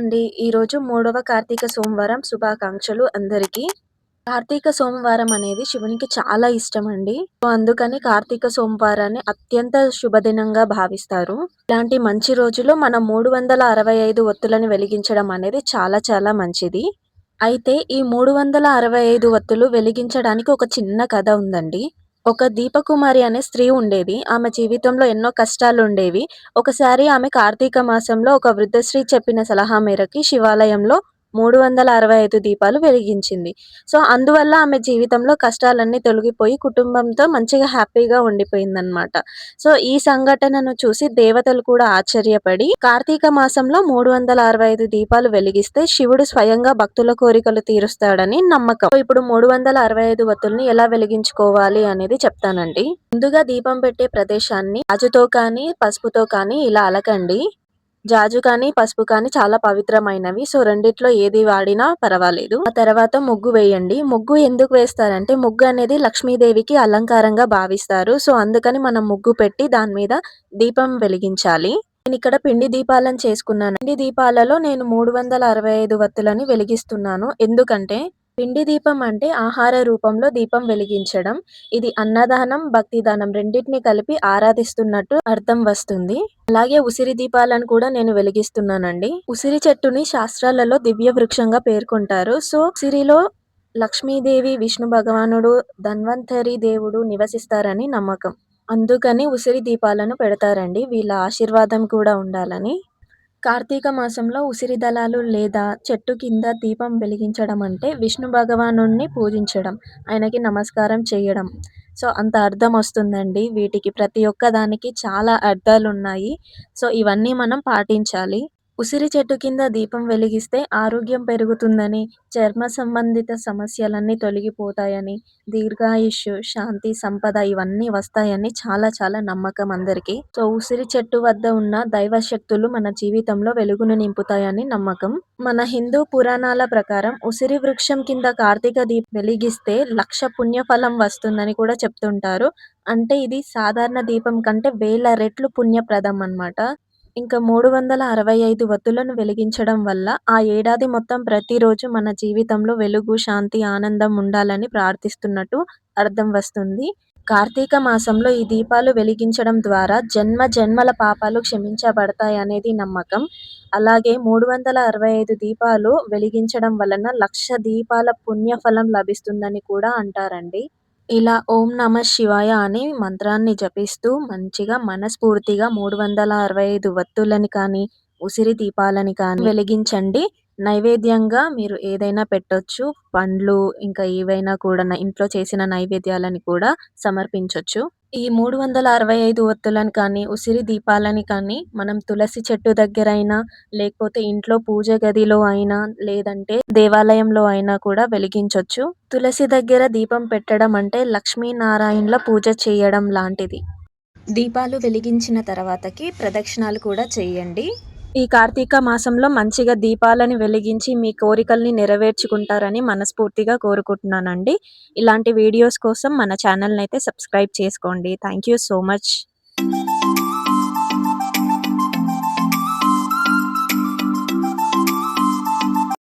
అండి. ఈరోజు మూడవ కార్తీక సోమవారం శుభాకాంక్షలు అందరికీ. కార్తీక సోమవారం అనేది శివునికి చాలా ఇష్టం సో, అందుకని కార్తీక సోమవారాన్ని అత్యంత శుభదినంగా భావిస్తారు. ఇలాంటి మంచి రోజులో మనం 365 ఒత్తులను వెలిగించడం అనేది చాలా చాలా మంచిది. అయితే ఈ 365 ఒత్తులు వెలిగించడానికి ఒక చిన్న కథ ఉందండి. ఒక దీపకుమారి అనే స్త్రీ ఉండేది. ఆమె జీవితంలో ఎన్నో కష్టాలు ఉండేవి ఒకసారి ఆమె కార్తీక మాసంలో ఒక వృద్ధశ్రీ చెప్పిన సలహా మేరకి శివాలయంలో 365 దీపాలు వెలిగించింది. సో, అందువల్ల ఆమె జీవితంలో కష్టాలన్నీ తొలగిపోయి కుటుంబంతో మంచిగా హ్యాపీగా ఉండిపోయిందనమాట. సో, ఈ సంఘటనను చూసి దేవతలు కూడా ఆశ్చర్యపడి కార్తీక మాసంలో 365 దీపాలు వెలిగిస్తే శివుడు స్వయంగా భక్తుల కోరికలు తీరుస్తాడని నమ్మకం. ఇప్పుడు మూడు వందల అరవై ఐదు వత్తుల్ని ఎలా వెలిగించుకోవాలి అనేది చెప్తానండి. ముందుగా దీపం పెట్టే ప్రదేశాన్ని రాజుతో కానీ, పసుపుతో కానీ ఇలా అలకండి. జాజు కానీ, పసుపు కానీ చాలా పవిత్రమైనవి. సో, రెండిట్లో ఏది వాడినా పర్వాలేదు. ఆ తర్వాత ముగ్గు వేయండి. ముగ్గు ఎందుకు వేస్తారంటే ముగ్గు అనేది లక్ష్మీదేవికి అలంకారంగా భావిస్తారు. సో, అందుకని మనం ముగ్గు పెట్టి దాని మీద దీపం వెలిగించాలి. నేను ఇక్కడ పిండి దీపాలను చేసుకున్నాను. పిండి దీపాలలో నేను మూడు వందల అరవై ఐదు వత్తులని వెలిగిస్తున్నాను. ఎందుకంటే పిండి దీపం అంటే ఆహార రూపంలో దీపం వెలిగించడం. ఇది అన్నదానం, భక్తి దానం రెండింటిని కలిపి ఆరాధిస్తున్నట్టు అర్థం వస్తుంది. అలాగే ఉసిరి దీపాలను కూడా నేను వెలిగిస్తున్నానండి. ఉసిరి చెట్టుని శాస్త్రాలలో దివ్య వృక్షంగా పేర్కొంటారు. సో, ఉసిరిలో లక్ష్మీదేవి, విష్ణు భగవానుడు, ధన్వంతరి దేవుడు నివసిస్తారని నమ్మకం. అందుకని ఉసిరి దీపాలను పెడతారండి. వీళ్ళ ఆశీర్వాదం కూడా ఉండాలని. కార్తీక మాసంలో ఉసిరి దళాలు లేదా చెట్టు కింద దీపం వెలిగించడం అంటే విష్ణు భగవాను పూజించడం. ఆయనకి నమస్కారం చేయడం. సో, అంత అర్థం వస్తుందండి. వీటికి ప్రతి ఒక్క దానికి చాలా అర్థాలు ఉన్నాయి సో, ఇవన్నీ మనం పాటించాలి. ఉసిరి చెట్టు కింద దీపం వెలిగిస్తే ఆరోగ్యం పెరుగుతుందని, చర్మ సంబంధిత సమస్యలన్నీ తొలగిపోతాయని, దీర్ఘాయుష్షు, శాంతి, సంపద ఇవన్నీ వస్తాయని చాలా చాలా నమ్మకం అందరికీ. సో, ఉసిరి చెట్టు వద్ద ఉన్న దైవ శక్తులు మన జీవితంలో వెలుగును నింపుతాయని నమ్మకం. మన హిందూ పురాణాల ప్రకారం ఉసిరి వృక్షం కింద కార్తీక దీపం వెలిగిస్తే లక్ష పుణ్యఫలం వస్తుందని కూడా చెప్తుంటారు. అంటే ఇది సాధారణ దీపం కంటే వేల రెట్లు పుణ్యప్రదం అన్నమాట. ఇంకా మూడు వందల అరవై ఐదు వత్తులను వెలిగించడం వల్ల ఆ ఏడాది మొత్తం ప్రతిరోజు మన జీవితంలో వెలుగు, శాంతి, ఆనందం ఉండాలని ప్రార్థిస్తున్నట్టు అర్థం వస్తుంది. కార్తీక మాసంలో ఈ దీపాలు వెలిగించడం ద్వారా జన్మ జన్మల పాపాలు క్షమించబడతాయి అనేది నమ్మకం. అలాగే 365 దీపాలు వెలిగించడం వలన లక్ష దీపాల పుణ్యఫలం లభిస్తుందని కూడా అంటారండి. ఇలా ఓం నమ శివాయ అనే మంత్రాన్ని జపిస్తూ మంచిగా మనస్ఫూర్తిగా 365 ఒత్తులని కానీ, ఉసిరి దీపాలని కానీ వెలిగించండి. నైవేద్యంగా మీరు ఏదైనా పెట్టొచ్చు. పండ్లు ఇంకా ఏవైనా కూడా ఇంట్లో చేసిన నైవేద్యాలని కూడా సమర్పించొచ్చు. ఈ 365 ఒత్తులను కానీ, ఉసిరి దీపాలని కానీ మనం తులసి చెట్టు దగ్గరైనా, లేకపోతే ఇంట్లో పూజ గదిలో అయినా, లేదంటే దేవాలయంలో అయినా కూడా వెలిగించొచ్చు. తులసి దగ్గర దీపం పెట్టడం అంటే లక్ష్మీనారాయణుల పూజ చేయడం లాంటిది. దీపాలు వెలిగించిన తర్వాతకి ప్రదక్షిణాలు కూడా చేయండి. ఈ కార్తీక మాసంలో మంచిగా దీపాలని వెలిగించి మీ కోరికల్ని నెరవేర్చుకుంటారని మనస్ఫూర్తిగా కోరుకుంటున్నానండి. ఇలాంటి వీడియోస్ కోసం మన ఛానల్‌నైతే సబ్స్క్రైబ్ చేసుకోండి. Thank you so much.